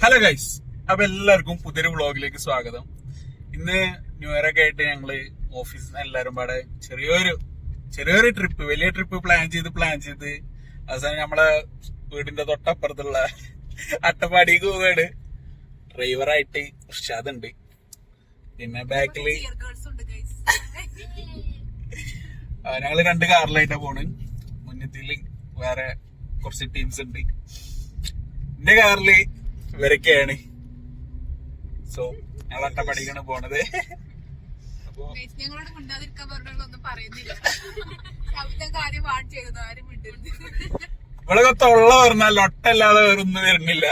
Hello guys അപ്പൊ എല്ലാവർക്കും പുതിയൊരു വ്ളോഗിലേക്ക് സ്വാഗതം. ഇന്ന് ന്യൂ ഇയർ ഒക്കെ ആയിട്ട് ഞങ്ങൾ ഓഫീസിൽ എല്ലാവരും പാടെ ചെറിയൊരു ചെറിയൊരു ട്രിപ്പ് വലിയ ട്രിപ്പ് പ്ലാൻ ചെയ്ത് പ്ലാൻ ചെയ്ത് അവസാനം നമ്മളെ വീടിന്റെ തൊട്ടപ്പുറത്തുള്ള അട്ടപ്പാടിക്ക് പോവാണ്. ഡ്രൈവറായിട്ട് ഉഷാദ് ഉണ്ട് പിന്നെ ബാക്കിൽ ഞങ്ങൾ രണ്ട് കാറിലായിട്ടാ പോണ്. മുന്നത്തിൽ വേറെ കുറച്ച് ടീംസ് ഉണ്ട്. എന്റെ കാറിൽ ഇവരൊക്കെയാണ്. സോ ഞങ്ങൾ അട്ടപ്പടിക്കാണ് പോണത്. ഞങ്ങളോട് മിണ്ടാതിരിക്കാൻ പറഞ്ഞൊന്നും പറയുന്നില്ല. ശബ്ദം കാര്യം വാൺ ആരും മിണ്ടരുത്. ഇവളൊക്കെ തൊള്ള പറഞ്ഞാൽ ഒട്ടല്ലാതെ വേറൊന്നും വരുന്നില്ല.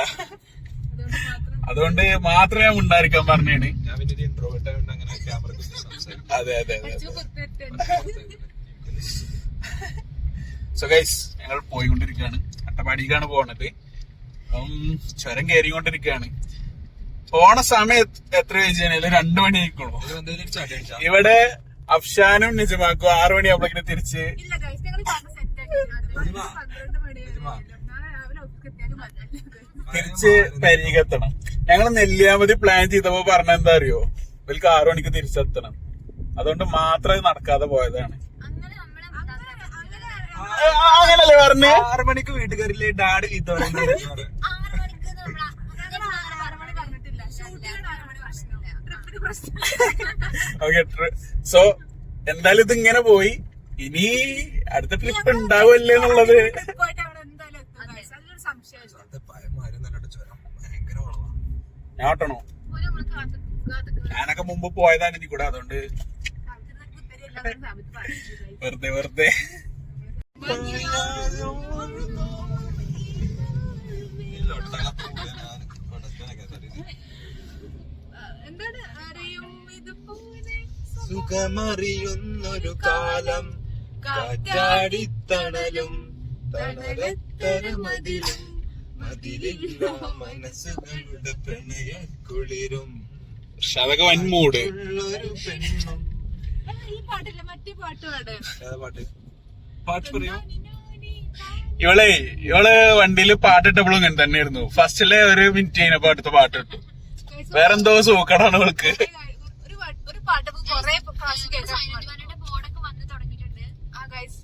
അതുകൊണ്ട് മാത്രം അതുകൊണ്ട് മാത്രമേ ഞാൻ ഉണ്ടായിരിക്കാൻ പറഞ്ഞാണ്. അതെ അതെ അതെ സോ ഗൈസ് ഞങ്ങൾ പോയിക്കൊണ്ടിരിക്കുകയാണ് അട്ടപ്പാടിക്കാണ് പോണത്. ചുരം കയറിക്കൊണ്ടിരിക്കുകയാണ്. പോണ സമയം എത്ര വെച്ച് കഴിഞ്ഞാൽ രണ്ടു മണി ആയിക്കോളൂ. ഇവിടെ അഫ്ഷാനും നിജമാക്കും ആറു മണി മണിയാകുമ്പോഴേക്കും തിരിച്ച് തിരിച്ച് പരിഗെത്തണം ഞങ്ങൾ നെല്ലിയാമതി പ്ലാൻ ചെയ്തപ്പോ പറഞ്ഞ എന്താ അറിയോ? ഇവർക്ക് ആറു മണിക്ക് തിരിച്ചെത്തണം. അതുകൊണ്ട് മാത്രം നടക്കാതെ പോയതാണ്. അങ്ങനല്ലേ പറഞ്ഞേ? ആറു മണിക്ക് വീട്ടുകാരില്ലേ? ഡാഡ് ചീത്ത പറയുന്നത്? ഓക്കെ സോ എന്തായാലും ഇത് ഇങ്ങനെ പോയി. ഇനി അടുത്ത ട്രിപ്പ് ഉണ്ടാവുമല്ലേ എന്നുള്ളത്? ഞാൻ ഓട്ടണോ? ഞാനൊക്കെ മുമ്പ് പോയതാണ് ഇനി കൂടെ അതുകൊണ്ട് വെറുതെ വെറുതെ എന്താണ് അറിയും ഇതിപ്പോ ഇത് സുഖമറിയുന്നൊരു കാലം കാറ്റാടിത്തണലും തണലത്തരമതിലും മതിലില്ല മനസ്സുകളുടെ പ്രണയ കുളിരും പക്ഷെ അതൊക്കെ വൻ മൂഡ് ഈ പാട്ടില്ല മറ്റേ പാട്ട് പാട്. പാട്ട്. പാട്ട് പറയൂ. ഇവളെ ഇവൾ വണ്ടിയിൽ പാട്ടിട്ടപ്പോഴും ഇങ്ങനെ തന്നെയായിരുന്നു. ഫസ്റ്റിലെ ഒരു മിനിറ്റ് കഴിഞ്ഞപ്പോ അടുത്ത പാട്ട് ഇട്ടു വേറെന്തോ സൂക്കടാണ് ഇവൾക്ക് ഒരു പാട്ട് ഒരു പാട്ട് കൊറേ പ്രാവശ്യം കേൾക്കാൻ ബോർഡൊക്കെ വന്ന് തുടങ്ങിയിട്ടുണ്ട്. ആ ഗൈസ്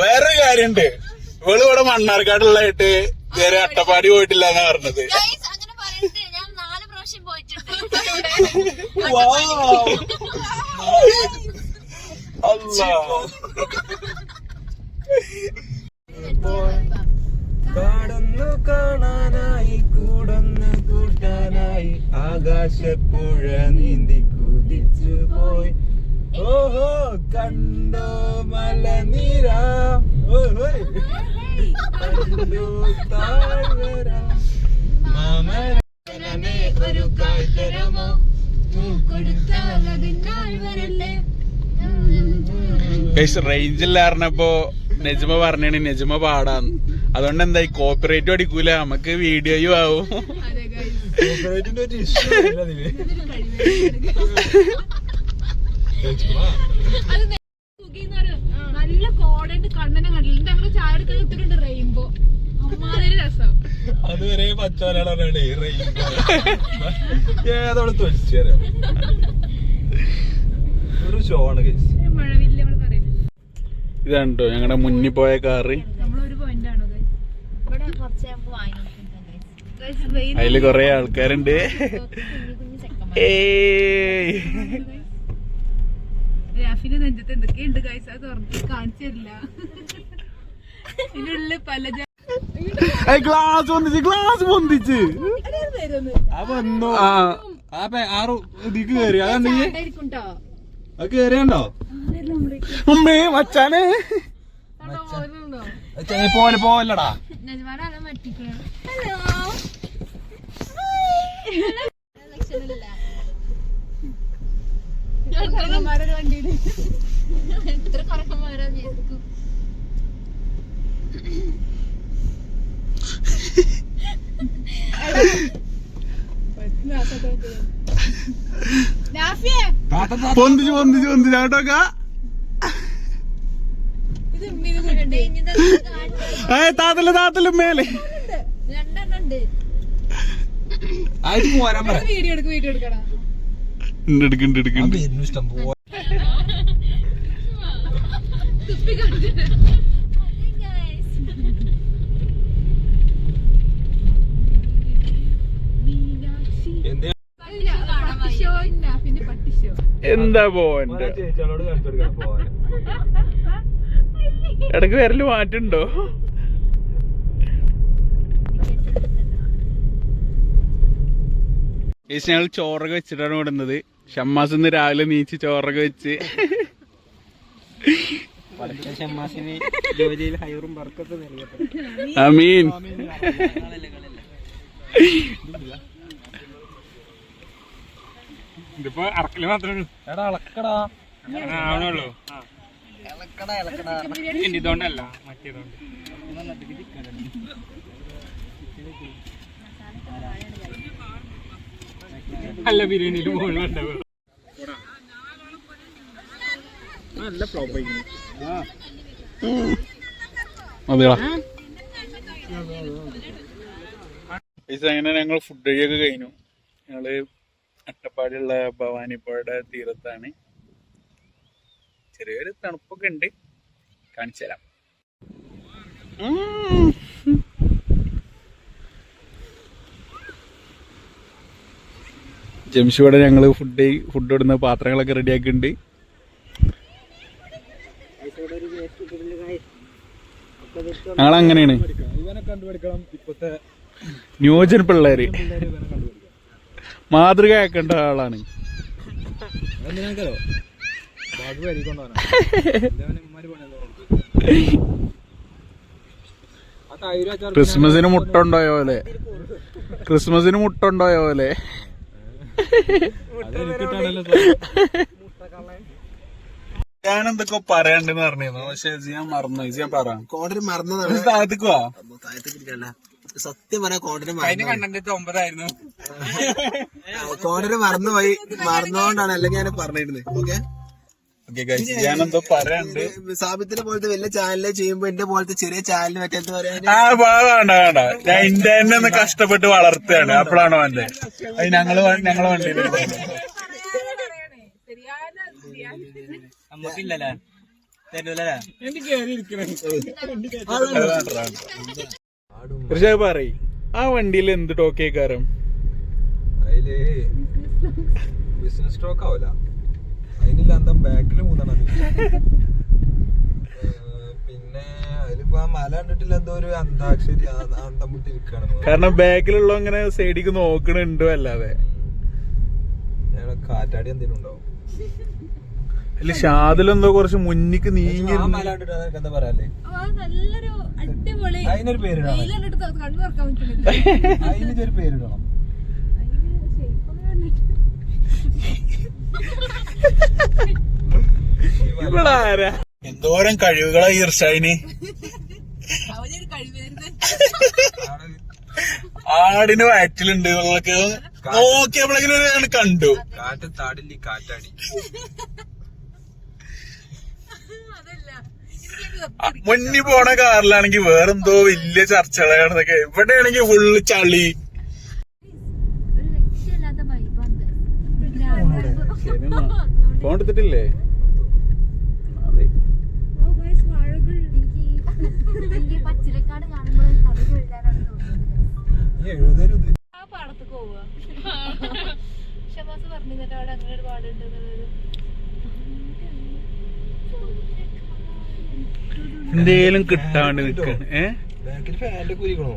വേറൊരു കാര്യണ്ട് ഇവൾ ഇവിടെ മണ്ണാർക്കാടുള്ളതായിട്ട് ഇതുവരെ അട്ടപ്പാടി പോയിട്ടില്ല എന്നാ പറഞ്ഞത്. അങ്ങനെ പറയരുത്. ഞാൻ നാല് പ്രാവശ്യം പോയിട്ടുണ്ട്. അല്ലാ. കാടൊന്നു കാണാനായി കൂടൊന്നു കൂട്ടാനായി ആകാശപ്പുഴ നീന്തി കുതിച്ചു പോയി. ഓഹോ കണ്ടോ മലനിര. കണ്ടു താഴ്വര. മാമനെ ഒരു കാഴ്ചരമോ? കൊടുത്താൽ അതിനാൾ വരല്ലേ റേഞ്ച് ഇല്ലാറിനപ്പോ നെജ്മ പറഞ്ഞാണ് നെജ്മ പാടാന്ന്. അതുകൊണ്ട് എന്തായി കോപ്പറേറ്റും അടിക്കൂല നമുക്ക് വീഡിയോയും ആവും. നല്ല കണ്ണനെ കണ്ടില്ല. ഞങ്ങൾ ചായ എടുക്കാൻ റെയിൻബോ അതുവരെ ഒരു ഷോ ആണ് കേസ് ഇതാണ് കേട്ടോ ഞങ്ങളുടെ മുന്നിൽ പോയ കാറ് അതിൽ കൊറേ ആൾക്കാരുണ്ട്. രാഫിന്റെ നെഞ്ചത്ത് എന്തൊക്കെയുണ്ട് ഗൈസ് അത് തുറന്ന് കാണിച്ചു തരില്ല. ഇതിനുള്ളിൽ പല ഗ്ലാസ് പൊന്തിച്ച് ഗ്ലാസ് പൊന്തിച്ച്. അത് വരുന്നു. ആ ആറു ഇതിക്ക് ട്ടോ. അത് കേറിയണ്ടോ? ആരായിരുന്നു നമ്മുടെ അമ്മേ മച്ചാനെ? പോലെ പോവല്ലടാ. പൊന്തിച്ച് പൊന്തിച്ച് ചെറുക്കന്മാരൊരു പോലെ താത്തൽ താത്തൽ മേലെ. എന്തേ പോവന്റെ ചേച്ചിയോട് കാണിച്ചു കൊടുക്കാൻ പോവാൻ ഇടയ്ക്ക് വിരൽ മാറ്റുണ്ടോ? ഏച്ചി ഞങ്ങൾ ചോറൊക്കെ വെച്ചിട്ടാണ് വിടുന്നത്. ഷമ്മാസ് ഇന്ന് രാവിലെ നീച്ച് ചോറൊക്കെ വെച്ച്. അമീൻ. ഇതിപ്പോ അറക്കൽ മാത്രമേ ഉള്ളൂ. എടാ അളക്കടാ. ആവണുള്ളൂ ഇതുകൊണ്ടല്ല മറ്റേതുകൊണ്ട്. അല്ല ബിരിയാണിയിൽ മുഴുവൻ ഉണ്ടാവുക നല്ല ഫ്ലോപ്പ് അങ്ങനെ ഞങ്ങൾ ഫുഡ് കഴിയൊക്കെ കഴിഞ്ഞു. ഞങ്ങൾ അട്ടപ്പാടിയുള്ള ഭവാനിപ്പുഴയുടെ തീരത്താണ്. ചെറിയൊരു തണുപ്പൊക്കെ ഉണ്ട്. കാണിച്ചു തരാം. ജംഷിയോടെ ഞങ്ങൾ ഞങ്ങൾ ഫുഡ് ഫുഡ് ഇടുന്ന പാത്രങ്ങളൊക്കെ റെഡിയാക്കിയിട്ടുണ്ട്. ഞങ്ങൾ അങ്ങനെയാണ് ഇവനെ കണ്ടുപിടിക്കണം ഇപ്പത്തെ ന്യൂജൻ പിള്ളേര്. പിള്ളേര് ഇവനെ കണ്ടുപിടിക്കണം മാതൃക ആക്കേണ്ട ആളാണ്. ക്രിസ്മസിന് മുട്ട ഉണ്ടായ പോലെ ക്രിസ്മസിന് മുട്ട ഉണ്ടായ പോലെ ഞാൻ എന്തൊക്കെ പറയണ്ടെന്ന് പറഞ്ഞിരുന്നു. പക്ഷെ ഞാൻ മറന്നു. ഞാൻ പറയാം കോടതി മറന്നതാണ് താഴത്തേക്ക് വാ. താഴത്തേക്കിരിക്കല്ല സത്യം പറയാ കോടതി മറന്നു ഒമ്പതായിരുന്നു. കോടതി മറന്നുപോയി മറന്നുകൊണ്ടാണ് അല്ലെങ്കിൽ ഞാൻ പറഞ്ഞിരുന്നത് ഓക്കെ? പറയാണ്ട് സാബിത്തിനെ പോലത്തെ വലിയ ചാനലിൽ ചെയ്യുമ്പോ എന്റെ പോലത്തെ ചെറിയ ചാനലിന് പറ്റാത്ത ആ വാ, വേണ്ട വേണ്ട. ഞാൻ എന്റെ തന്നെ ഒന്ന് കഷ്ടപ്പെട്ട് വളർത്തുകയാണ്. അപ്പോഴാണോ എന്റെ അത് ഞങ്ങൾ ഞങ്ങൾ നമ്മക്കില്ലല്ലേ തരൂലല്ലേ? പക്ഷെ പറയ്. ആ വണ്ടിയിൽ എന്ത് ടോക്കേക്കാരം അതിൽ ബിസിനസ് സ്റ്റോക്ക് ആവില്ല അതിനില്ല ബാക്കിൽ മൂന്നെണ്ണം പിന്നെ അതിലിപ്പോ ആ മല കണ്ടിട്ടില്ല എന്തോ ഒരു അന്താക്ഷരി ആ- അന്തം വിട്ടിരിക്കാണ് കാരണം ബാക്കിലുള്ള ഇങ്ങനെ സൈഡിക്ക് നോക്കണുണ്ടോ അല്ലാതെ കാറ്റാടി എന്തെങ്കിലും ഉണ്ടാവും അല്ല ഷാദിലെന്തോ കുറച്ച് മുന്നിക്ക് നീങ്ങി അതിനൊരു പേരിടണം. അതിനൊരു പേരിടണം. എന്തോരം കഴിവുകളാ ഈർഷായിന് ആടിന് വയറ്റിലുണ്ട് നോക്കിയപ്പോഴെങ്കിലും കണ്ടു കാറ്റ് താടില്ല കാറ്റാടി. മുന്നിൽ പോണ കാറിലാണെങ്കിൽ വേറെന്തോ വലിയ ചർച്ചകളാണ് ഇവിടെ ഇവിടെയാണെങ്കിൽ ഫുള്ള് ചളി ഒരു രക്ഷയില്ലാത്ത വൈബാണ് ഫോൺ എടുത്തിട്ടില്ലേ അതെ ഓ ഗൈസ് വാഴകൾ എനിക്ക് എനിക്ക് പച്ചിലക്കാട് കാണുമ്പോൾ കവിത എഴുതാനാണ് തോന്നുന്നത് നീ പാടത്ത് പോവുക പറഞ്ഞു അവിടെ അങ്ങനെ ഒരു പാടുണ്ട് എന്നുള്ളത്. എന്തേലും കിട്ടാണ്ട് നിക്കാണ് ഏ? ബാക്കിൽ ഫാനിന്റെ കുരിക്കണോ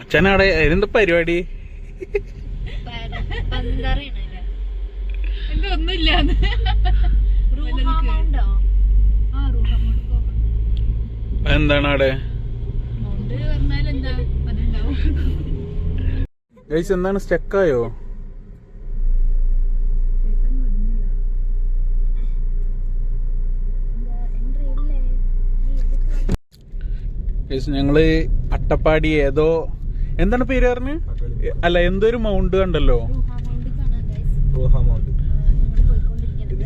അച്ഛനാടെ അതിനെന്താ പരിപാടി? എന്റെ ഒന്നുമില്ല റൂഹ. എന്താണ് അവിടെ? ഗൈസ് എന്താണ് സ്റ്റക്കായോ? ഗൈസ് ഞങ്ങൾ അട്ടപ്പാടി ഏതോ എന്താണ് പേര് പറഞ്ഞ്? അല്ല എന്തൊരു ഒരു മൗണ്ട് കണ്ടല്ലോ? റൂഹാമൗണ്ട് മൗണ്ട്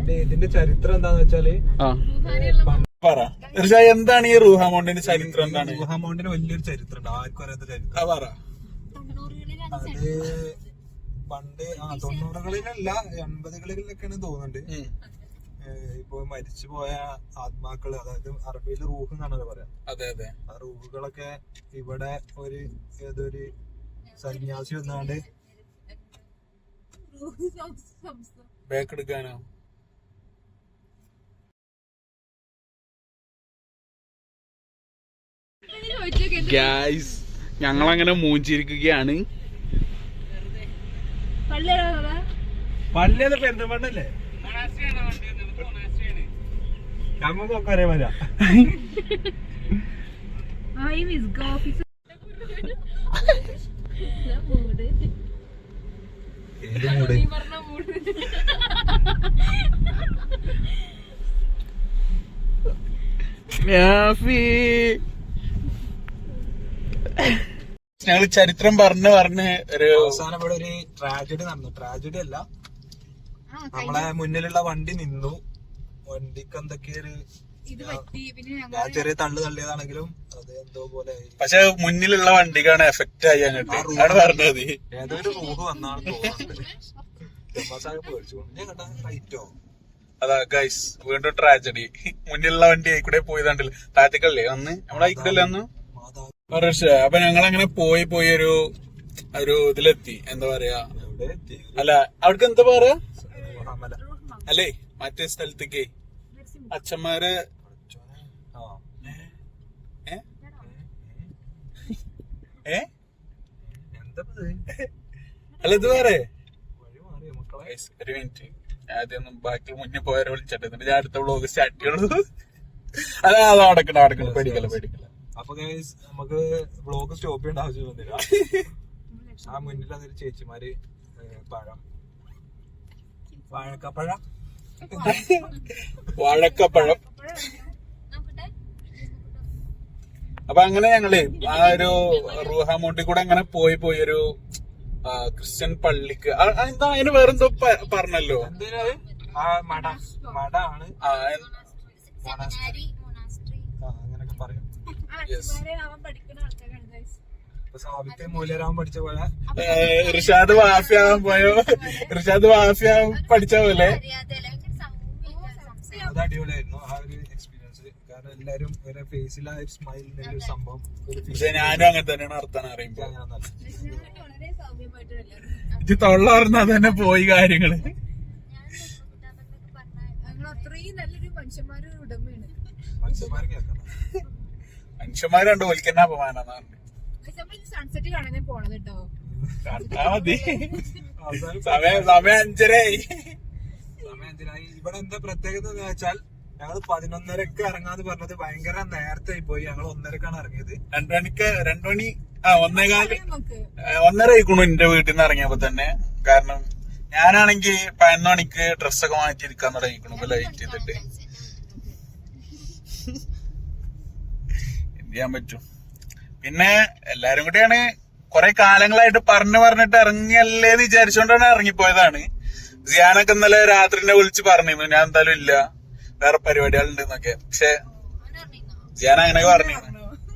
പോയിക്കൊണ്ടിരിക്കുന്നത് ഇതിന്റെ ചരിത്രം എന്താന്ന് വെച്ചാൽ പറ. എന്താണ് ഈ റൂഹ മൗണ്ടിന്റെ ചരിത്രം എന്താണ്? റോഹാമൗണ്ടിന് വലിയൊരു ചരിത്രം ഉണ്ട് ആർക്കും അറിയാത്ത ചരിത്രം. ആ, പറ. അത് പണ്ട് ആ തൊണ്ണൂറുകളിലല്ല എൺപതുകളിലൊക്കെയാണ് തോന്നുന്നുണ്ട്. ഉം. ഏഹ് ഇപ്പൊ മരിച്ചു പോയ ആത്മാക്കൾ അതായത് അറബിയിൽ റൂഹ് എന്നാണല്ലോ പറയാ. അതെ അതെ. ആ റൂഹുകളൊക്കെ ഇവിടെ ഒരു ഏതൊരു സന്യാസി വന്നാണ്ട് ബാക്ക് എടുക്കാനോ? ഗായ്സ് ഞങ്ങളങ്ങനെ മൂഞ്ചിരിക്കുകയാണ്. പെരുന്തമണ്ണല്ലേ നമ്മക്കൊക്കെ ഒരേ വരാ ആ ഈ വിസ്ക ഓഫീസ് ഏത് മൂട് ഞങ്ങൾ ചരിത്രം പറഞ്ഞ് പറഞ്ഞ് ഒരു അവസാനം ഇവിടെ ഒരു ട്രാജഡി നടന്നു. ട്രാജഡി അല്ല. നമ്മളെ മുന്നിലുള്ള വണ്ടി നിന്നു. വണ്ടിക്ക് എന്തൊക്കെ ഒരു ഞാൻ ചെറിയ തള്ളു തള്ളിയതാണെങ്കിലും അത് എന്തോ പോലെ പക്ഷെ മുന്നിലുള്ള വണ്ടിക്കാണ് എഫക്റ്റ് ആയി അങ്ങോട്ട്. ആണ് പറഞ്ഞത് ഏതൊരു ഒരു റൂഹ് വന്നാണ് തോന്നുന്നത് അതാ ഗൈസ് വീണ്ടും ട്രാജഡി മുന്നിലുള്ള വണ്ടി കൂടെ പോയതാണ്ടല്ലോ. താഴത്തേക്കല്ലേ? അന്ന് നമ്മളെ കൂടെ അന്ന് ഒരു അപ്പൊ ഞങ്ങൾ അങ്ങനെ പോയി പോയി ഒരു ഒരു ഇതിലെത്തി. എന്താ പറയാ? അല്ല അവിടക്ക് എന്താ പറയാ? അല്ലേ മറ്റേ സ്ഥലത്തേക്ക്. അച്ഛന്മാര് ഏ? അല്ല ഇത് വേറെ. ഒരു മിനിറ്റ്. ആദ്യം ബാക്കി മുന്നേ പോയവരെ വിളിച്ചിട്ട് ഞാൻ അടുത്ത വ്ളോഗ് സ്റ്റാർട്ട് ചെയ്യുള്ളൂ അല്ല അത് അടക്കണം അടക്കണം പേടിക്കല പേടിക്കല അപ്പൊ ഗൈസ് നമുക്ക് ബ്ലോഗ് സ്റ്റോപ്പ് ചെയ്യേണ്ട ആവശ്യം വന്നില്ല ആ മുന്നിൽ അതൊരു ചേച്ചിമാര് പഴം. വാഴക്കപ്പഴം? വാഴക്കപ്പഴം. അപ്പൊ അങ്ങനെ ഞങ്ങൾ ആ ഒരു റൂഹാമോട്ടിൽ കൂടെ അങ്ങനെ പോയി പോയി ഒരു ക്രിസ്ത്യൻ പള്ളിക്ക്. എന്താ അതിന് വേറെന്തോ പറഞ്ഞല്ലോ. ആ മട മട ആണ് ആ എൻ- സെമിനാരി മൊണാസ്ട്രി ആ അങ്ങനൊക്കെ പറയും ഇപ്പൊ സാവിത്രി പഠിച്ച പോലെ. ഋഷാദ് വാഫിയാവാൻ പോയോ? ഋഷാദ് വാഫിയാവാൻ പഠിച്ച പോലെ. അത് അടിപൊളിയായിരുന്നു. ആ ഒരു എക്സ്പീരിയൻസ് കാരണം എല്ലാരും ഒരു ഫേസിൽ ആ ഒരു സ്മൈൽ ഒരു സംഭവം ഒരു പക്ഷെ ഞാനും അങ്ങനെ തന്നെയാണ് അർത്ഥം അറിയുമ്പോ. ഇത് തൊള്ളാർന്ന തന്നെ പോയി കാര്യങ്ങൾ. അത്രയും നല്ലൊരു മനുഷ്യന്മാരുടെ ഉടമയാണ്. മനുഷ്യന്മാർ മനുഷ്യന്മാര് കണ്ട് ഒലിക്കുന്ന അപമാനം സൺസെറ്റ് കാണാനേ പോണത് കേട്ടോ കണ്ടാ മതി. സമയം സമയം അഞ്ചരായി സമയം അഞ്ചരായി ഇവിടെ എന്താ പ്രത്യേകത എന്ന് വെച്ചാൽ ഞങ്ങൾ പതിനൊന്നരക്ക് ഇറങ്ങാന്ന് പറഞ്ഞത് ഭയങ്കര നേരത്തെ ആയി പോയി. ഞങ്ങൾ ഒന്നരക്കാണ് ഇറങ്ങിയത്. രണ്ടുമണിക്ക് രണ്ടുമണി രണ്ടു മണി ആ ഒന്നേകാൽ. ഒന്നര ആയിക്കണു എന്റെ വീട്ടിൽ നിന്ന് ഇറങ്ങിയപ്പോ തന്നെ. കാരണം ഞാനാണെങ്കിൽ പതിനൊന്ന് മണിക്ക് ഡ്രസ്സൊക്കെ മാറ്റിയിരിക്കാൻ തുടങ്ങിക്കണു. ഇപ്പൊ ലൈറ്റ് ചെയ്തിട്ട്. ചെയ്യാൻ പറ്റും. പിന്നെ എല്ലാരും കൂടിയാണ് കുറെ കാലങ്ങളായിട്ട് പറഞ്ഞു പറഞ്ഞിട്ട് ഇറങ്ങിയല്ലേ എന്ന് വിചാരിച്ചുകൊണ്ടാണ് ഇറങ്ങിപ്പോയതാണ്. ജിയാനൊക്കെ ഇന്നലെ രാത്രി എന്നെ വിളിച്ച് പറഞ്ഞിരുന്നു ഞാൻ എന്തായാലും ഇല്ല. വേറെ പരിപാടികളുണ്ട് എന്നൊക്കെ പക്ഷെ ജിയാൻ അങ്ങനെ പറഞ്ഞിരുന്നു.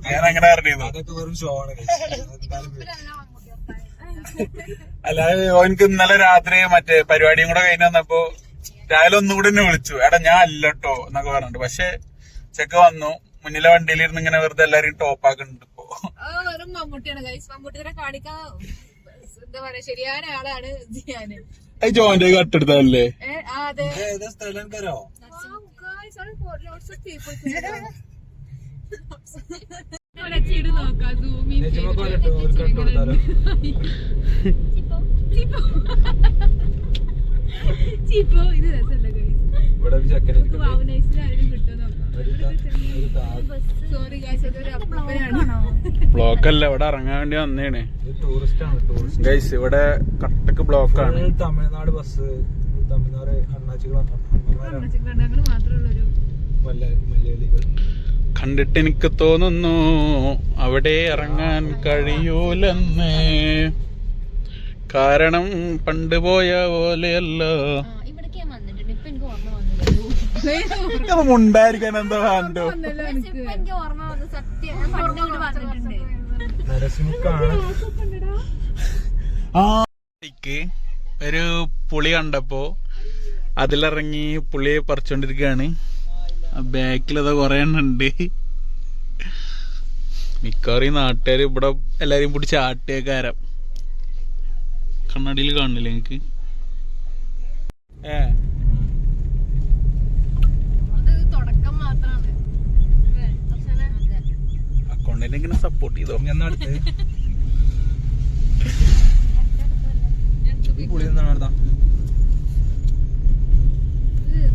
ഞാൻ അങ്ങനെ പറഞ്ഞിരുന്നു. അല്ലാതെ ഓനക്ക് ഇന്നലെ രാത്രി മറ്റേ പരിപാടിയും കൂടെ കഴിഞ്ഞ് വന്നപ്പോ രാവിലെ ഒന്നുകൂടി എന്നെ വിളിച്ചു. എടാ ഞാൻ അല്ലട്ടോ എന്നൊക്കെ പറഞ്ഞിട്ട്. പക്ഷെ ചെക്ക വന്നു. മുന്നിലെ വണ്ടിയിലിരുന്ന് ഇങ്ങനെ വെറുതെ എല്ലാരും ടോപ്പ് ആക്കുന്നുണ്ട് ഇപ്പൊ. ആ വെറും മമ്മൂട്ടിയാണ്. ഗൈസ് മമ്മൂട്ടിനെ കാണിക്കാൻ എന്താ പറയാ ശരിയായ ആളാണ് ജോന്റെ കട്ടെടുത്തല്ലേ? ചിപ്പോ. ഇത് രസമല്ല ഗൈസ് ഇവിടെ ഒരു ചെക്കൻ ബ്ലോക്ക് അല്ല ഇവിടെ ഇറങ്ങാൻ വേണ്ടി വന്നേണ്. ഇത് ടൂറിസ്റ്റ് ആണ് ടൂറിസ്റ്റ് ഗൈസ് ഇവിടെ കട്ടക്ക് ബ്ലോക്കാണ്. തമിഴ്നാട് ബസ് തമിഴ്നാട് കണ്ടിട്ട് എനിക്ക് തോന്നുന്നു അവിടെ ഇറങ്ങാൻ കഴിയൂലെന്ന്. കാരണം പണ്ട് പോയ പോലെയല്ല ഇവിടേക്ക് ഞാൻ വന്നിട്ടുണ്ട് ഇപ്പൊ എനിക്ക് ഓർമ്മ വന്നില്ല അത് മുണ്ടായിരിക്കാൻ എന്താ വേണ്ടോ ഒന്നല്ല ഇപ്പൊ എനിക്ക് ഓർമ്മ വന്നു സത്യം ഞാൻ പണ്ട് മുണ്ടായിരിക്കാൻ വന്നിട്ടുണ്ട് നരസിമുക്കാണ് ആ. ഒരു പുളി കണ്ടപ്പോ അതിലിറങ്ങി പുളിയെ പറിച്ചോണ്ടിരിക്കുകയാണ് ബാക്കിൽ അത് കൊറേ എണ്ണുണ്ട് മിക്കവാറും ഈ നാട്ടുകാർ ഇവിടെ എല്ലാരെയും പിടിച്ച് ആട്ടിയേക്കാരം കണ്ണാടിയിൽ കാണില്ല എനിക്ക് ഏ അത് തുടക്കം മാത്രമാണ് അക്കൗണ്ടിനെ ഇങ്ങനെ സപ്പോർട്ട് ചെയ്തോ? ഞാൻ അടുത്ത് ഈ പുളി എന്താണ് അടുത്ത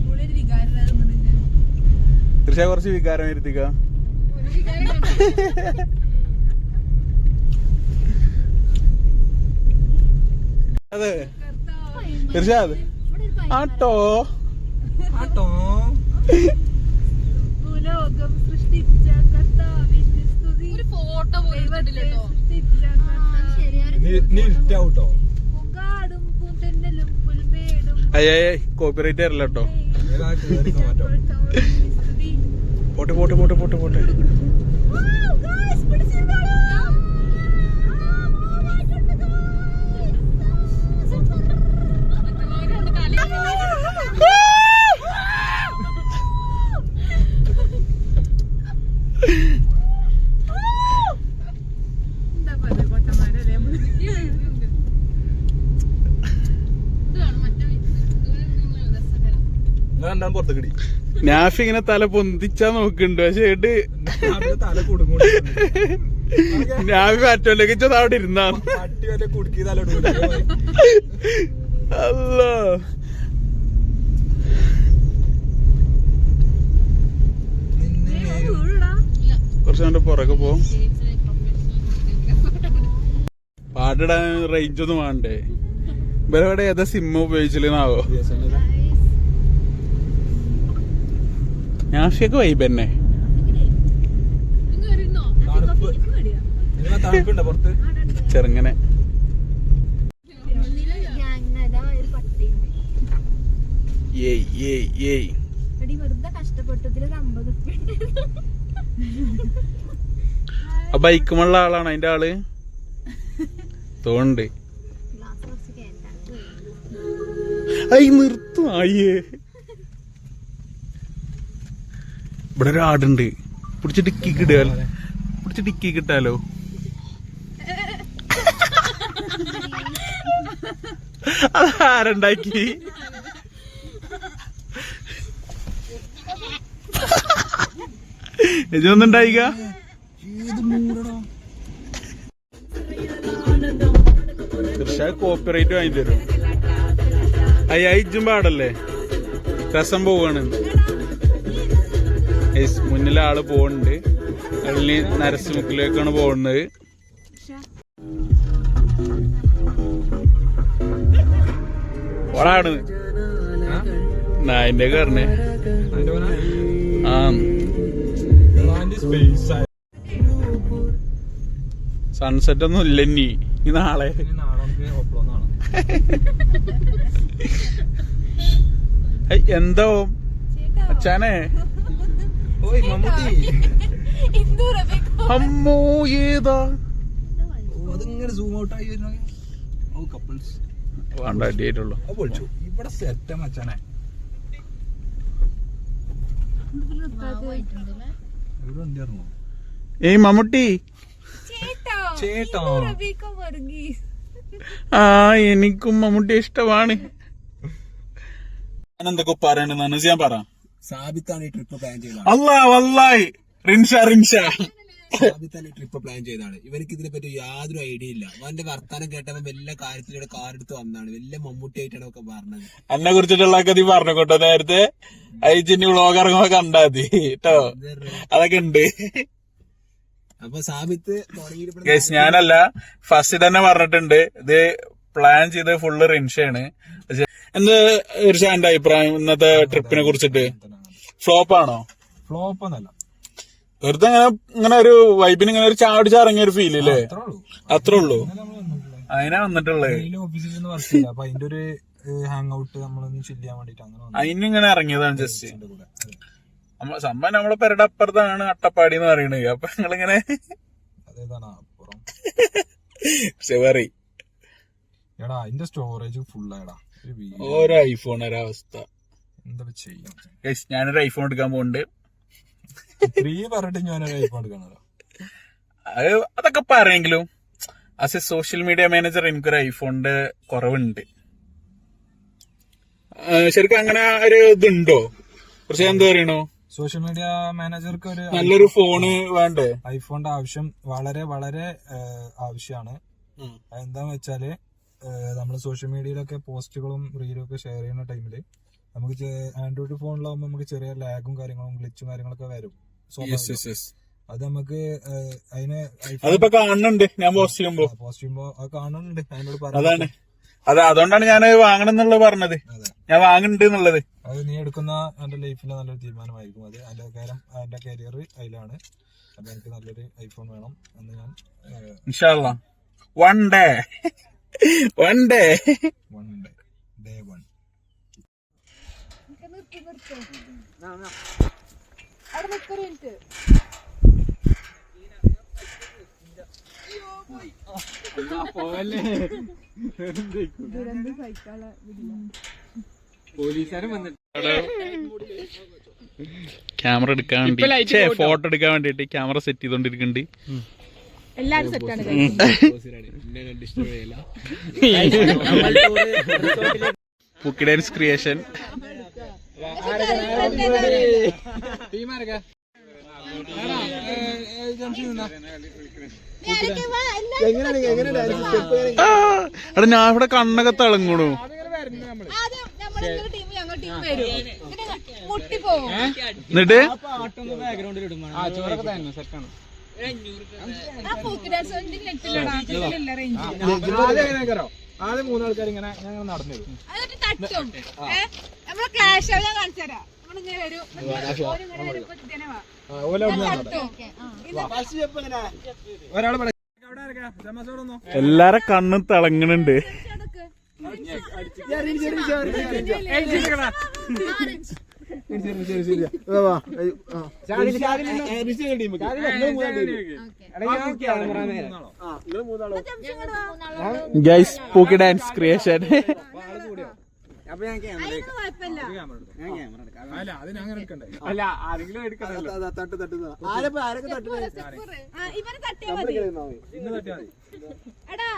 പുള്ളിയൊരു വികാരം തൃശ്ശ കുറച്ച് വികാരം ഇരുത്തിക്ക അതെ. തീർച്ചയാത് ആട്ടോ. ആട്ടോ. സൃഷ്ടിച്ച ഫോട്ടോ ദൈവത്തിലോ സൃഷ്ടിച്ച നീ നീ ഇരുട്ടാവൂട്ടോ പൂങ്കാടും പൂന്തെന്നലും പുൽമേടും അയ്യേ കോപ്പിറൈറ്റ് തരില്ല കേട്ടോ പോട്ടെ പോട്ടെ പോട്ടെ പോട്ടെ പോട്ടെ നിങ്ങൾ രണ്ടാം പുറത്ത് നാഫി ഇങ്ങനെ തല പൊന്തിച്ചാ നോക്കുന്നുണ്ട്. പക്ഷെ ഏട്ട് തല കുടുങ്ങൂടി നാഫി പറ്റോലേക്ക് അവിടെ ഇരുന്നാ. പട്ടി കുടുക്കി തല അല്ല. കുറച്ച് കണ്ട് പുറകെ പോ. പാട്ടിടാൻ റേഞ്ച് ഒന്നും വേണ്ടേ. ഇവരവിടെ ഏതാ സിമ്മ ഉപയോഗിച്ചില്ലെന്നാവോ നാഫിയൊക്കെ വൈബ് തന്നെ. ചെറുങ്ങനെ. ഏയ് ഏയ് ഏയ്. ആ ബൈക്കുമുള്ള ആളാണ് അതിന്റെ ആൾ. തോണ്ട്. ഐ നിർത്തു അയ്യേ ഇവിടെ ഒരു ആടുണ്ട്. പിടിച്ച് ഡിക്കി കിടുക പിടിച്ച് ഡിക്കി കിട്ടാലോ? അത് എജൊന്നുണ്ടായിക്ക തീർച്ചയായും കോപ്പിറൈറ്റ് വാങ്ങി തരും. അയ്യായിജും പാടല്ലേ? രസം പോവാണ്. മുന്നിലെ ആൾ പോകുന്നുണ്ട് അതിൽ നരസിമുക്കിലേക്കാണ് പോകുന്നത് ഓളാണ്. നായന്റെ കാരണേ ആ. സൺസെറ്റ് ഒന്നും ഇല്ല ഇനി. ഇനി നാളെ. എന്താ? അച്ഛാനെ. അമ്മോ ഏതാ? അതിങ്ങനെ സൂം ഔട്ട് ആയി വരുന്ന ഓ കപ്പിൾസ് ഇവിടെ സെറ്റ മച്ചാനെ. ഏയ് മമ്മൂട്ടി. ചേട്ടോ ആ എനിക്കും മമ്മൂട്ടി ഇഷ്ടമാണ്. ഞാൻ എന്തൊക്കെ പറയണെന്ന് ഞാൻ പറ. സാബിത്താണ് ഈ ട്രിപ്പ് പ്ലാൻ ചെയ്തത് അല്ലാ വല്ലായി. റിൻഷ റിൻഷ. സാബിത്താണ് ഈ ട്രിപ്പ് പ്ലാൻ ചെയ്തതാണ്. ഇവർക്ക് ഇതിനെ പറ്റി യാതൊരു ഐഡിയ ഇല്ല. അവന്റെ വർത്താനം കേട്ടവൻ വല്ല കാര്യത്തിലൂടെ കാർ എടുത്ത് വന്നാണ് വല്ല മമ്മൂട്ടി ആയിട്ടാണ് ഒക്കെ പറഞ്ഞത്. എന്നെ കുറിച്ചിട്ടുള്ള കഥ പറഞ്ഞു കേട്ടോ നേരത്തെ? അയച്ചിന് വ്ളോഗ് ഇറങ്ങുമ്പോ കണ്ടാ മതി. കേട്ടോ? അതൊക്കെ ഉണ്ട്. അപ്പൊ സാബിത്ത് ഗൈസ് ഞാനല്ല. ഫസ്റ്റ് തന്നെ പറഞ്ഞിട്ടുണ്ട്. ഇത് പ്ലാൻ ചെയ്ത് ഫുള്ള് റിൻഷയാണ് പക്ഷെ എന്താ ഒരു എന്റെ അഭിപ്രായം? ഇന്നത്തെ ട്രിപ്പിനെ കുറിച്ചിട്ട്? ഫ്ലോപ്പ് ആണോ ഫ്ലോപ്പ് എന്നല്ല വെറുതെ ഇങ്ങനെ ഇങ്ങനെ ഒരു വൈബിന് ഇങ്ങനെ ഒരു ചാടി ചാറങ്ങിയ ഒരു ഫീൽ അല്ലേ അത്രേ ഉള്ളൂ. അതിനാ വന്നിട്ടുള്ളത് ഓഫീസിൽ അപ്പൊ അതിന്റെ ഒരു ഹാങ് ഔട്ട് നമ്മളൊന്ന് വേണ്ടിട്ട് അങ്ങനെ വന്നു. അതിനിങ്ങനെ ഇറങ്ങിയതാണ് ജസ്റ്റ് ഇതിന്റെ കൂടെ. അതെ. നമ്മ സംഭവം നമ്മളെ പെരുടെ അപ്പുറത്താണ് അട്ടപ്പാടി എന്ന് പറയുന്നത് അപ്പൊ അപ്പുറം. പക്ഷെ എടാ അതിന്റെ സ്റ്റോറേജ് ഫുൾ ആയടാ. ഒരു ഐഫോൺ ഒരവസ്ഥ. എന്താ ചെയ്യാം? ഞാനൊരു ഐഫോൺ എടുക്കാൻ പോകുന്നുണ്ട് ത്രീ പറഞ്ഞിട്ട് ഞാനൊരു ഐഫോൺ എടുക്കണല്ലോ അത് അതൊക്കെ പറയെങ്കിലും as a social media manager എനിക്കൊരു ഐഫോണിന്റെ കുറവുണ്ട്. ശരിക്കും അങ്ങനെ ഒരു ഇതുണ്ടോ? കുറച്ച് എന്താ പറയണോ? സോഷ്യൽ മീഡിയ മാനേജർക്ക് ഒരു നല്ലൊരു ഫോണ് വേണ്ടേ? ഐഫോണിന്റെ ആവശ്യം വളരെ വളരെ ആവശ്യമാണ്. എന്താന്ന് വെച്ചാൽ നമ്മൾ സോഷ്യൽ മീഡിയയിലൊക്കെ പോസ്റ്റുകളും റീലും ഒക്കെ ഷെയർ ചെയ്യുന്ന ടൈമിൽ നമുക്ക് ആൻഡ്രോയിഡ് ഫോണിലാവുമ്പോൾ നമുക്ക് ചെറിയ ലാഗും കാര്യങ്ങളും ഗ്ലിച്ചും കാര്യങ്ങളൊക്കെ വരും. അത് നമുക്ക് അതിന് അതിപ്പോ കാണുന്നുണ്ട് ഞാൻ പോസ്റ്റ് ചെയ്യുമ്പോ. പോസ്റ്റ് ചെയ്യുമ്പോ അത് കാണുന്നുണ്ട് അതിനോട് പറഞ്ഞു അതെ അതുകൊണ്ടാണ് ഞാൻ വാങ്ങണമെന്നുള്ളത് പറഞ്ഞത്. ഞാൻ വാങ്ങുന്നുണ്ട് എന്നുള്ളത് അത് നീ എടുക്കുന്ന എന്റെ ലൈഫിലെ നല്ലൊരു തീരുമാനമായിരിക്കും. അത് അതിന്റെ കാര്യം എന്റെ കരിയർ അതിലാണ്. അപ്പൊ എനിക്ക് നല്ലൊരു ഐഫോൺ വേണം എന്ന് ഞാൻ ഇൻഷാല്ല one day one day one day day one അവിടെ നിൽക്കൊരു മിനിറ്റ് പോലീസുകാരൻ വന്നിട്ട് ക്യാമറ എടുക്കാൻ വേണ്ടി ഫോട്ടോ എടുക്കാൻ വേണ്ടിട്ട് ക്യാമറ സെറ്റ് ചെയ്തോണ്ടിരിക്കുന്നുണ്ട് എല്ലാരും സെറ്റാണ് പൂക്കി ഡാൻസ് ക്രിയേഷൻ എടാ ഞാൻ ഇവിടെ കണ്ണൊക്കെ തിളങ്ങണു. ആദ്യം നമ്മുടെ ടീം ഞങ്ങൾ ടീം വരും എന്നിട്ട്? മുട്ടി പോകും എന്നിട്ട് ആ ചോറൊക്കെ തന്നെ സെറ്റാണ് ആ പൂക്കി ഡാൻസ് നെറ്റിലടാ നെറ്റിലില്ല റേഞ്ച് ആദ്യം ആദ്യം മൂന്നാൾക്കാർ ഇങ്ങനെ ഞങ്ങൾ നടന്നു നമ്മളെ ക്ലാഷ് ഞാൻ കാണിച്ചു തരാം നമ്മളിങ്ങനെ വരും? എല്ലാരെ കണ്ണും തിളങ്ങണുണ്ട്. ഗൈസ് പൂക്കി ഡാൻസ് ക്രിയേഷൻ അതിന് കുഴപ്പമില്ല. അല്ല അങ്ങനെ എടുക്കണ്ടേ? അല്ല ആരെങ്കിലും ഇവനെ തട്ടിയാ മതി. ഇന്ന് തട്ടിയാൽ മതി. എടാ.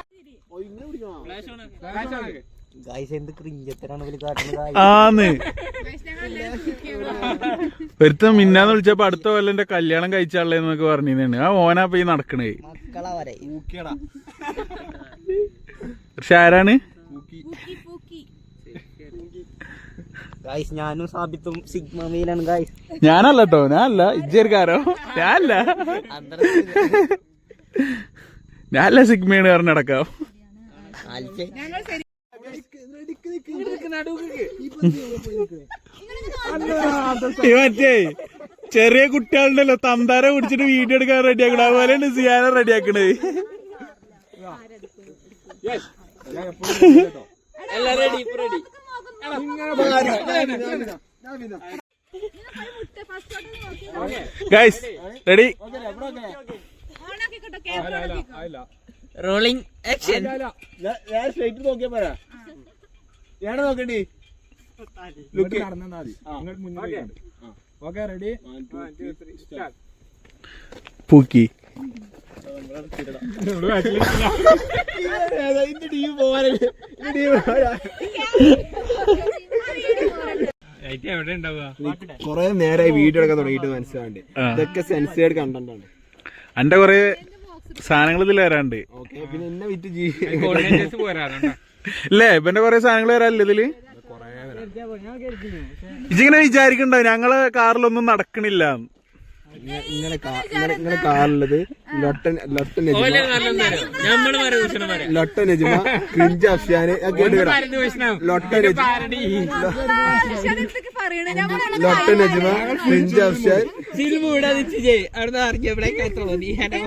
ഫ്ലാഷ് ഗൈസ് എന്ത് ക്രിഞ്ചത്തരാണ് ഇവർ കാട്ടുന്നത് ആന്ന്. ഒരുത്ത മിന്നാന്ന് വിളിച്ചപ്പോ അടുത്ത കൊല്ലം എന്റെ കല്യാണം കഴിച്ചാളേന്നൊക്കെ പറഞ്ഞിരുന്നു ആ ഓനാ പോയി നടക്കണേ. മക്കളാ വരെ പക്ഷെ ആരാണ്. ഗായ്സ് ഞാനും സാബിത്തും സിഗ്മ മെയിലാണ് ഗായ്സ് ഞാനല്ല കേട്ടോ ഞാനല്ല. ഇജ്ജേർക്കാരോ ഞാനല്ല. ഞാനല്ല സിഗ്മയാണ് പറഞ്ഞ നടക്കാം. മറ്റേ ചെറിയ കുട്ടികളുണ്ടല്ലോ തന്താര പിടിച്ചിട്ട് വീഡിയോ എടുക്കാൻ റെഡിയാക്കണം അതുപോലെയാണ് സിയാന റെഡിയാക്കണത് ഗൈസ് റെഡി ഓണാക്കിക്കോട്ടെ ക്യാമറ നോക്കിയാ ഇല്ല റോളിംഗ് ആക്ഷൻ ലുക്ക് നടന്നാ മതി. ഇങ്ങോട്ട് മുന്നിൽ ഓക്കെ റെഡി പൂക്കി എവിടെ കൊറേ നേരമായി വീഡിയോ എടുക്കാൻ തുടങ്ങിയിട്ട് മനസ്സിലാണ്ട്. ഇതൊക്കെ സെൻസേഡ് കണ്ടന്റ് ആണ്. എന്റെ കൊറേ സാധനങ്ങൾ ഇതിൽ വരാണ്ട് പിന്നെ എന്നെ വിറ്റ് ഇല്ലേ ഇവന്റെ കൊറേ സാധനങ്ങൾ വരാല്ലേ ഇതിൽ? ഇജിങ്ങനെ വിചാരിക്കണ്ടോ? ഞങ്ങൾ കാറിലൊന്നും നടക്കണില്ല. ഇങ്ങനെ കാറുള്ളത് ലൊട്ടൻ ലൊട്ടൻ ലൊട്ടൻ നജിമ ക്രിഞ്ച് അഫ്യാന്. ലൊട്ടൻ ലൊട്ടൻ നജിമ ക്രിഞ്ച് അഫ്യാൻ അവിടുന്ന് നീ എന്നെ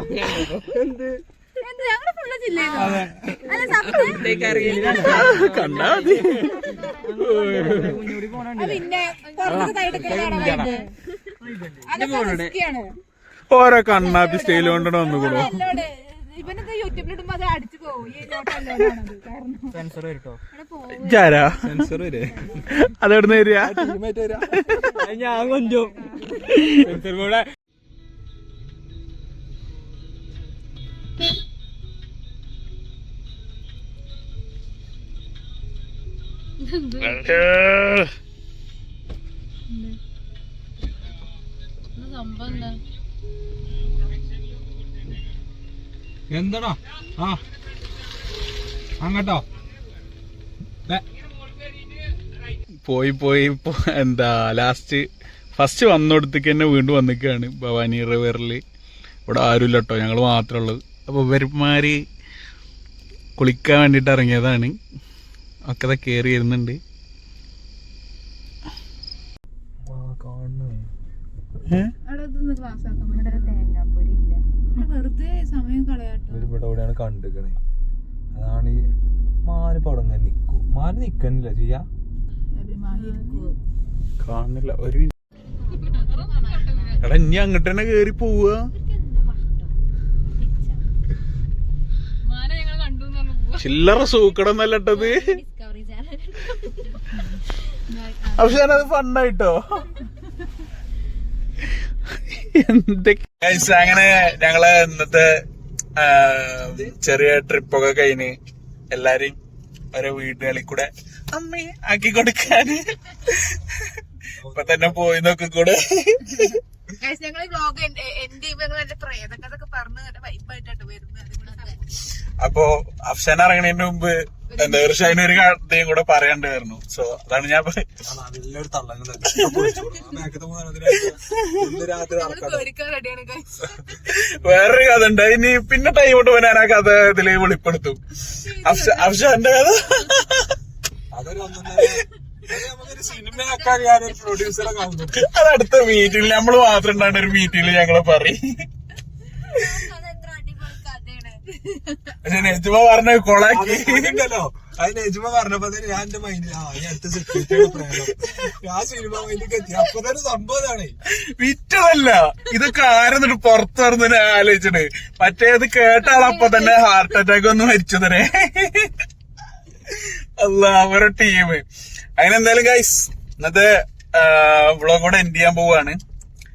എന്ത്? കണ്ടാ മതി. പിന്നെ ഓരോ കണ്ണാപ്പി സ്റ്റൈൽ കൊണ്ടാണ് വന്നുകൂടോ അല്ലോടെ ഇവനത് യൂട്യൂബിലിടുമ്പോ അത് അടിച്ചു പോകും. സെൻസർ സെൻസർ വരെ അതെവിടുന്ന് വരിക? ഞാൻ കൊഞ്ചും കൂടെ. എന്താടാ? ആ. അങ്ങട്ടോ. പോയി പോയി എന്താ ലാസ്റ്റ് ഫസ്റ്റ് വന്നോടത്തേക്ക് തന്നെ വീണ്ടും വന്നിക്കാണ് ഭവാനി റിവറിൽ ഇവിടെ ആരുമില്ല കേട്ടോ ഞങ്ങൾ മാത്രമേ ഉള്ളൂ. അപ്പോൾ ഇവർമാര് കുളിക്കാൻ വേണ്ടിയിട്ട് ഇറങ്ങിയതാണ്. ഒക്കെ കയറി വരുന്നുണ്ട് അവിടെ ഇതൊന്ന് ക്ലാസ് ആക്കാൻ ഇവിടെ ഒരു തേങ്ങാപ്പൊരി ഇല്ല വെറുതെ സമയം കളയാട്ടോ ഇവിടെ എവിടെയാണ് കണ്ടുക്കണേ. അതാണ് ഈ മാന് പടങ്ങാൻ നിക്കൂ. മാന് നിക്കണില്ല ചെയ്യാ? കാണുന്നില്ല ഒരു. എടാ ഇനി അങ്ങോട്ട് തന്നെ കേറി പോവുക ചില്ലറ സൂക്കടൊന്നല്ല ഇട്ടത്. ഡിസ്കവറി ചാനൽ പക്ഷെ എന്തൊക്കെ Guys, അങ്ങനെ ഞങ്ങൾ ഇന്നത്തെ ചെറിയ ട്രിപ്പൊക്കെ കഴിഞ്ഞ് എല്ലാരെയും ഓരോ വീടുകളിൽ കൂടെ അമ്മേ ആക്കി കൊടുക്കാന്. ഇപ്പൊ തന്നെ പോയി നോക്കി കൂടെ. പറഞ്ഞ് വൈബായിട്ടാണ് വരുന്നത്. അതുകൊണ്ട് അപ്പൊ അഫ്ഷാൻ ഇറങ്ങണതിന് മുമ്പ് എന്താ ഒരു കൂടെ പറയണ്ടായിരുന്നു സോ അതാണ് ഞാൻ നല്ലൊരു. വേറൊരു കഥ ഉണ്ട്. ഇനി പിന്നെ ടൈം കൊണ്ട് ഞാൻ ആ കഥ ഇതിൽ വെളിപ്പെടുത്തും. അഫ്ഷ- അഫ്ഷാന്റെ കഥ? അത് അടുത്ത മീറ്റിംഗിൽ നമ്മൾ മാത്രം ഉണ്ടാകുന്ന ഒരു മീറ്റിംഗിൽ ഞങ്ങൾ പറയും. പക്ഷെ നെജുമ പറഞ്ഞ കൊളാക്കി. ഉണ്ടല്ലോ അത് നെജ്മ പറഞ്ഞപ്പോ തന്നെ ഞാൻ എന്റെ മൈൻഡിൽ ആ ഈ അടുത്ത സെക്യൂരിറ്റിയുടെ പ്രേതം. ആ സിനിമ മൈൻഡിലേക്ക് എത്തി. അപ്പൊ തന്നെ സംഭവം ഇതാണ്. വിറ്റതല്ല. ഇതൊക്കെ ആരെന്നിട്ട് പുറത്തു ആലോചിച്ചത് മറ്റേ മറ്റേത് കേട്ട അപ്പൊ തന്നെ ഹാർട്ട് അറ്റാക്ക് ഒന്ന് മരിച്ചതിനെ അല്ല അവരുടെ ടീം അതിനെന്തായാലും ഗൈസ് ഇന്നത്തെ വ്ളോഗ് കൂടെ എൻഡ് ചെയ്യാൻ പോവാണ്.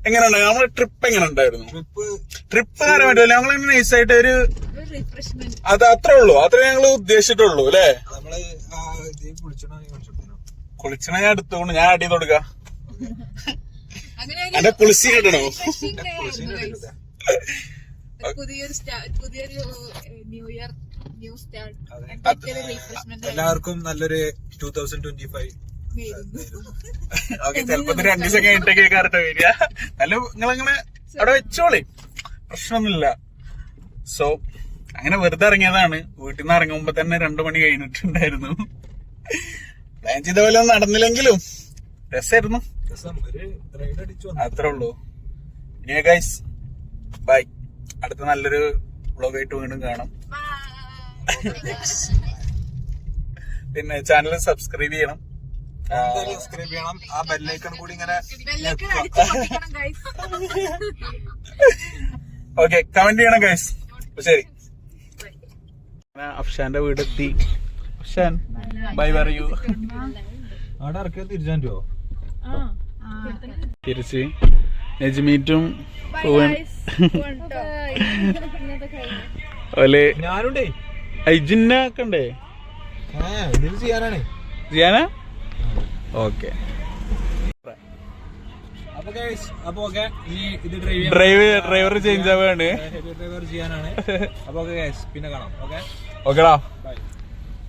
എങ്ങനെയുണ്ട് നമ്മുടെ ട്രിപ്പ് എങ്ങനെ ഉണ്ടായിരുന്നു ട്രിപ്പ് പറ്റില്ല ഞങ്ങൾ നൈസായിട്ട് ഒരു ഒരു റിഫ്രഷ്മെന്റ് അത് അത്രേ ഉള്ളൂ. അത്രേ ഞങ്ങൾ ഉദ്ദേശിച്ചിട്ടുള്ളൂ അല്ലേ? കുളിച്ചണോ ഞാൻ എടുത്തോണ്ട് ഞാൻ അടി തൊടുക്ക എന്റെ കുളിസി കിട്ടണോ പുതിയൊരു സ്റ്റാ- പുതിയൊരു ന്യൂ ഇയർ ന്യൂ സ്റ്റാർട്ട് എല്ലാവർക്കും നല്ലൊരു two thousand twenty five okay ചെലപ്പോ രണ്ടു ദിവസം കഴിഞ്ഞിട്ട് കേൾക്കാറുണ്ട് വരിക. നല്ല നിങ്ങളങ്ങനെ അവിടെ വെച്ചോളി. പ്രശ്നമൊന്നുമില്ല. സോ അങ്ങനെ വെറുതെ ഇറങ്ങിയതാണ്. വീട്ടിൽ നിന്ന് ഇറങ്ങുമ്പോ തന്നെ രണ്ടു മണി കഴിഞ്ഞിട്ടുണ്ടായിരുന്നു. പ്ലാൻ ചെയ്ത പോലെ ഒന്നും നടന്നില്ലെങ്കിലും രസമായിരുന്നു. അത്രേ ഉള്ളൂ. ഇനി ഗൈസ് ബൈ അടുത്ത നല്ലൊരു വ്ളോഗായിട്ട് വീണ്ടും കാണാം. പിന്നെ ചാനൽ സബ്സ്ക്രൈബ് ചെയ്യണം. സബ്സ്ക്രൈബ് ചെയ്യണം. ആ ബെല്ലൈക്കൺ കൂടി ഇങ്ങനെ. ഓക്കെ കമന്റ് ചെയ്യണം ഗൈസ് ശരി. അഫ്ഷാന്റെ വീടെത്തി അഫ്ഷാൻ ബൈ പറയൂ. അവിടെ ഇറക്കി തിരിച്ചോ തിരിച്ച്. നജ്മീറ്റും പോവാൻ. ഓൽ ഞാനുണ്ടേ. ഐജിന്നൊക്കെ ഉണ്ടേ? ചെയ്യാനാണ്. ചെയ്യാനാ? Okay drive drive driver change ആവുകയാണ് ഡ്രൈവർ ചെയ്യാനാണ്. അപ്പൊ ഓക്കെ പിന്നെ കാണാം ഓക്കെ ഓക്കെടാ ബൈ